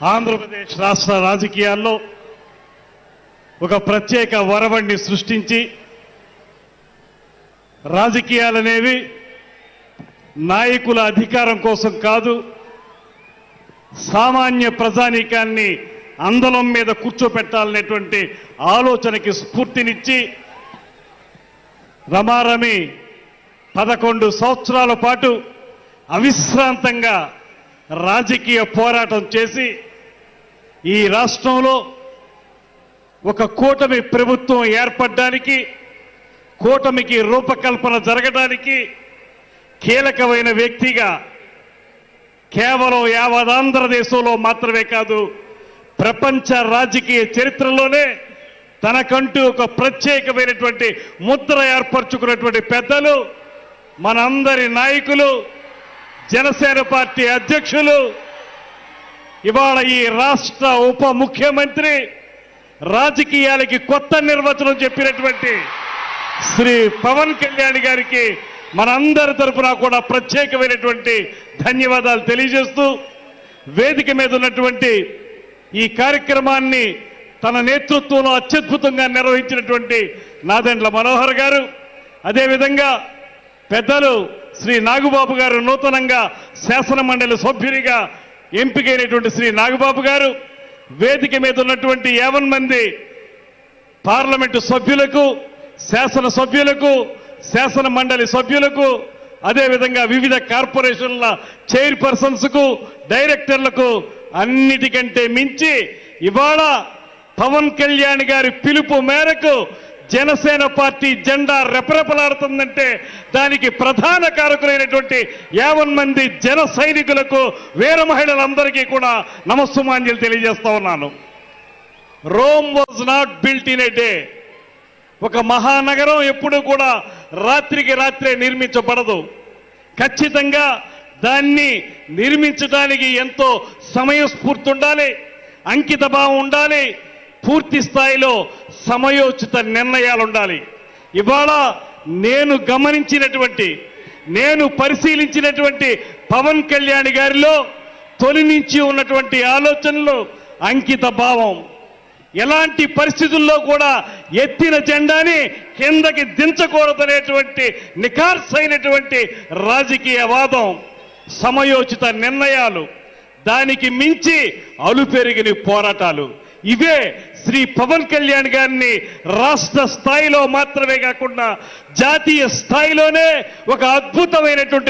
ఆంధ్రప్రదేశ్ రాష్ట్ర రాజకీయాల్లో ఒక ప్రత్యేక వరవణ్ణి సృష్టించి రాజకీయాలనేవి నాయకుల అధికారం కోసం కాదు సామాన్య ప్రజానీకాన్ని అందలం మీద కూర్చోపెట్టాలనేటువంటి ఆలోచనకి స్ఫూర్తినిచ్చి రమారమి పదకొండు సంవత్సరాల పాటు అవిశ్రాంతంగా రాజకీయ పోరాటం చేసి ఈ రాష్ట్రంలో ఒక కూటమి ప్రభుత్వం ఏర్పడడానికి కూటమికి రూపకల్పన జరగడానికి కీలకమైన వ్యక్తిగా కేవలం యావదాంధ్రదేశంలో మాత్రమే కాదు ప్రపంచ రాజకీయ చరిత్రలోనే తనకంటూ ఒక ప్రత్యేకమైనటువంటి ముద్ర ఏర్పరచుకున్నటువంటి పెద్దలు మనందరి నాయకులు జనసేన పార్టీ అధ్యక్షులు ఇవాళ ఈ రాష్ట్ర ఉప ముఖ్యమంత్రి రాజకీయాలకి కొత్త నిర్వచనం చెప్పినటువంటి శ్రీ పవన్ కళ్యాణ్ గారికి మనందరి తరఫున కూడా ప్రత్యేకమైనటువంటి ధన్యవాదాలు తెలియజేస్తూ వేదిక మీద ఉన్నటువంటి ఈ కార్యక్రమాన్ని తన నేతృత్వంలో అత్యద్భుతంగా నిర్వహించినటువంటి నాదెండ్ల మనోహర్ గారు అదేవిధంగా పెద్దలు శ్రీ నాగుబాబు గారు నూతనంగా శాసన మండలి సభ్యునిగా ఎంపికైనటువంటి శ్రీ నాగబాబు గారు వేదిక మీద ఉన్నటువంటి యావన్ మంది పార్లమెంటు సభ్యులకు శాసన సభ్యులకు శాసన మండలి సభ్యులకు అదేవిధంగా వివిధ కార్పొరేషన్ల చైర్పర్సన్స్కు డైరెక్టర్లకు అన్నిటికంటే మించి ఇవాళ పవన్ కళ్యాణ్ గారి పిలుపు మేరకు జనసేన పార్టీ జెండా రెపరెపలాడుతుందంటే దానికి ప్రధాన కారకులైనటువంటి యావన్ మంది జన సైనికులకు వీర మహిళలందరికీ కూడా నమస్సుమాంజలు తెలియజేస్తా ఉన్నాను. Rome was not built in a day. ఒక మహానగరం ఎప్పుడూ కూడా రాత్రికి రాత్రే నిర్మించబడదు. ఖచ్చితంగా దాన్ని నిర్మించడానికి ఎంతో సమయస్ఫూర్తి ఉండాలి అంకిత భావం ఉండాలి పూర్తి స్థాయిలో సమయోచిత నిర్ణయాలు ఉండాలి ఇవాళ నేను గమనించినటువంటి నేను పరిశీలించినటువంటి పవన్ కళ్యాణ్ గారిలో తొలి నుంచి ఉన్నటువంటి ఆలోచనలు అంకిత భావం. ఎలాంటి పరిస్థితుల్లో కూడా ఎత్తిన జెండాని కిందకి దించకూడదనేటువంటి నిఖార్సైనటువంటి రాజకీయ వాదం. సమయోచిత నిర్ణయాలు దానికి మించి అలుపెరిగిన పోరాటాలు. ఇవే శ్రీ పవన్ కళ్యాణ్ గారిని రాష్ట్ర స్థాయిలో మాత్రమే కాకుండా జాతీయ స్థాయిలోనే ఒక అద్భుతమైనటువంటి